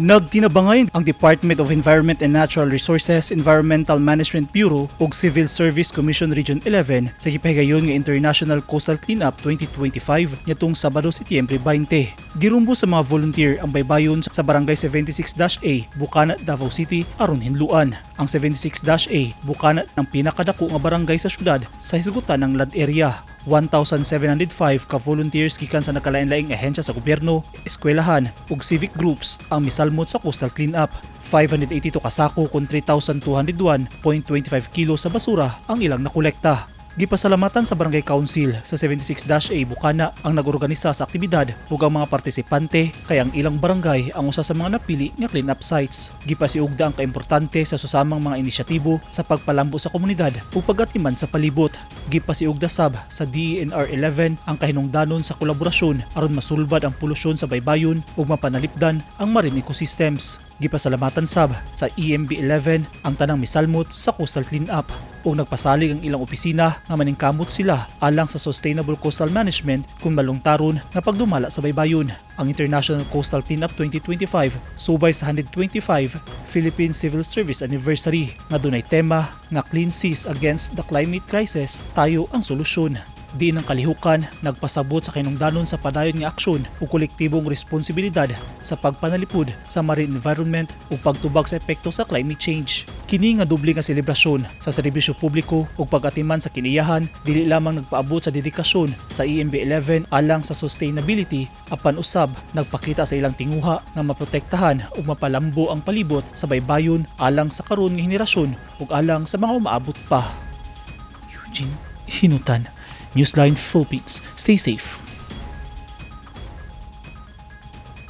Nagtinabangayan ang Department of Environment and Natural Resources Environmental Management Bureau ug Civil Service Commission Region 11 sa gipahigayon nga International Coastal Cleanup 2025 nitong Sabado, Setyembre 20. Girumbo sa mga volunteer ang baybayon sa Barangay 76-A, Bukana, Davao City aron hinluan. Ang 76-A, Bukana ang pinakadako nga barangay sa syudad sa hisgutan ng land area 1,705 ka volunteers gikan sa nakalain-laing ahensya sa gobyerno, eskwelahan ug civic groups ang misalmot sa coastal cleanup. 582 kasako kung 3,201.25 kilo sa basura ang ilang nakolekta. Gipasalamatan sa Barangay Council sa 76-A Bukana ang nagorganisa sa aktibidad ug ang mga partisipante kay ang ilang barangay ang usa sa mga napili nga clean-up sites. Gipasiugda ang kaimportante sa susamang mga inisyatibo sa pagpalambo sa komunidad ug pagatiman sa palibot. Gipasiugda sab sa DENR 11 ang kahinungdanon sa kolaborasyon aron masulbad ang polusyon sa baybayon ug mapanalipdan ang marine ecosystems. Gipasalamatan sab sa E EMB 11 ang tanang misalmot sa coastal cleanup ug nagpasalig ang ilang opisina nga maningkamot sila alang sa sustainable coastal management kung malungtaron nga pagdumala sa baybayon. Ang International Coastal Cleanup 2025 subay sa 125 Philippine Civil Service Anniversary nga dunay tema nga Clean Seas Against the Climate Crisis, tayo ang solusyon. Di ng kalihukan, nagpasabot sa kinungdanon sa padayon nga aksyon o kolektibong responsibilidad sa pagpanalipod sa marine environment o pagtubag sa epekto sa climate change. Kini nga doble nga selebrasyon sa serbisyo publiko ug pagatiman sa kiniyahan dili lamang nagpaabot sa dedikasyon sa E EMB 11 alang sa sustainability apan usab nagpakita sa ilang tinguha nga maprotektahan ug mapalambo ang palibot sa baybayon alang sa karon nga henerasyon ug alang sa mga umaabot pa. Eugene Hinutan Newsline Philippines. Stay safe.